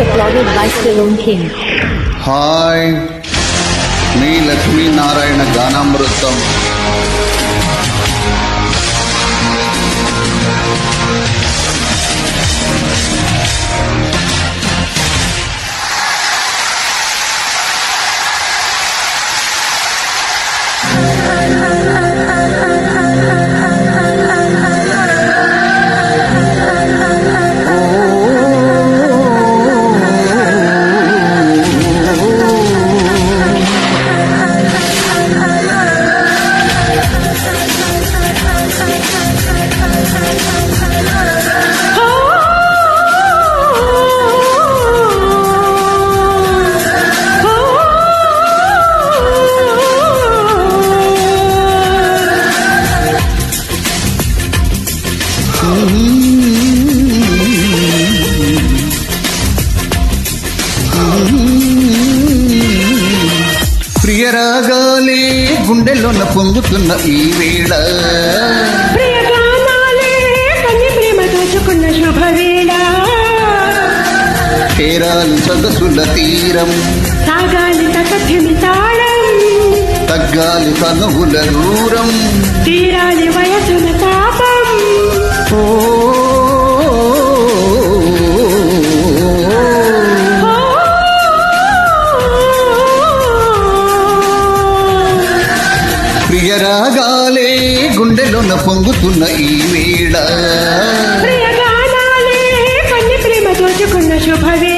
applauded by Stallone King. Hi, me Lakshmi Narayana Ganamrutam. ప్రియరాగాలే గుండెలోన పొంగుతున్న ఈ వేళ. చేరాలి సొగసుల తీరం. సాగాలి తకథ్యమి తాళం. తగ్గాలి తనువుల దూరం. తీరాలి వయసుల ఓ ప్రియరాగాలే గుండెలోన పొంగుతున్న ఈ వేళ. ప్రియగానాలే కన్య ప్రేమ దోచుకున్న శుభవే.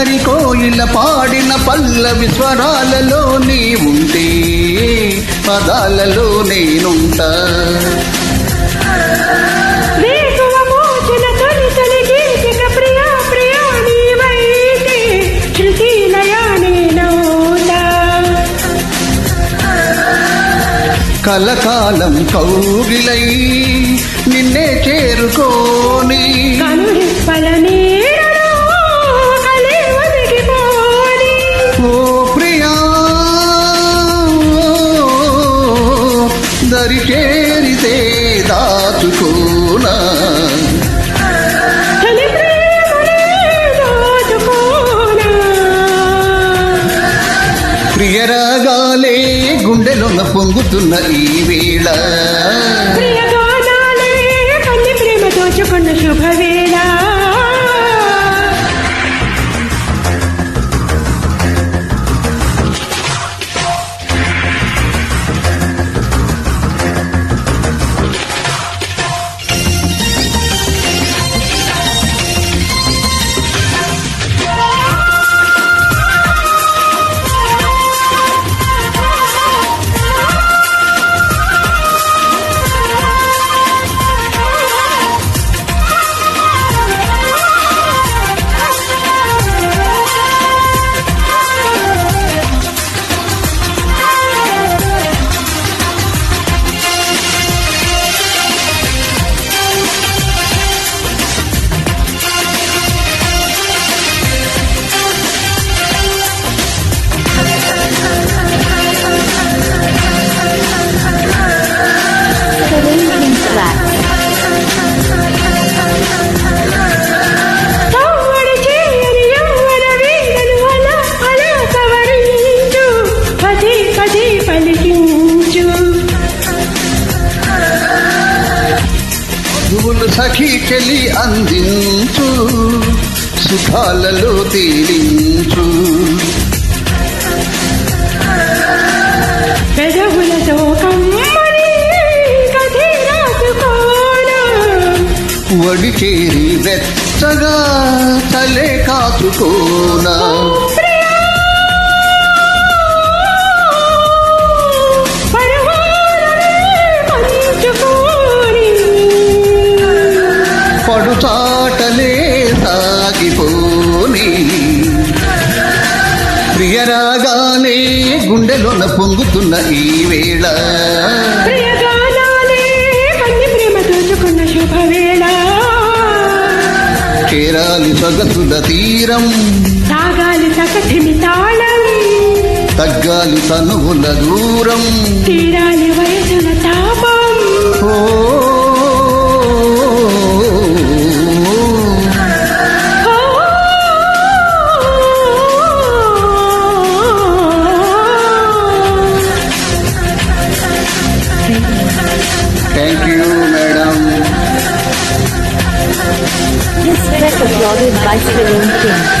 అల్లరి కోయిల పాడిన పల్లవి స్వరాలలో నీ ఉంటే పదాలలో నేనుంటా. కలకాలం కౌగిలై నిన్నే చేరుకోని కనురెప్పల నీడలో దాచుకోనా తొలి ప్రేమనే దాచుకోనా ప్రియరాగాలే గుండెలోన పొంగుతున్న ఈ వేళ. శుభవే నువ్వులు సఖీ చెలి అందించు సుఖాలలో తేలించు. పెదవులతో కమ్మని కథే రాసుకోనా వడి చేరి వెచ్చగా తలే కాచుకోనా. ప్రియరాగానే గుండెలోన పొంగుతున్న ఈ వేళ. చేరాలి సొగసుల తీరం సాగాలి సకటిమి తాళం. తగ్గాలి తనువుల దూరం. తీరాలి వయసుల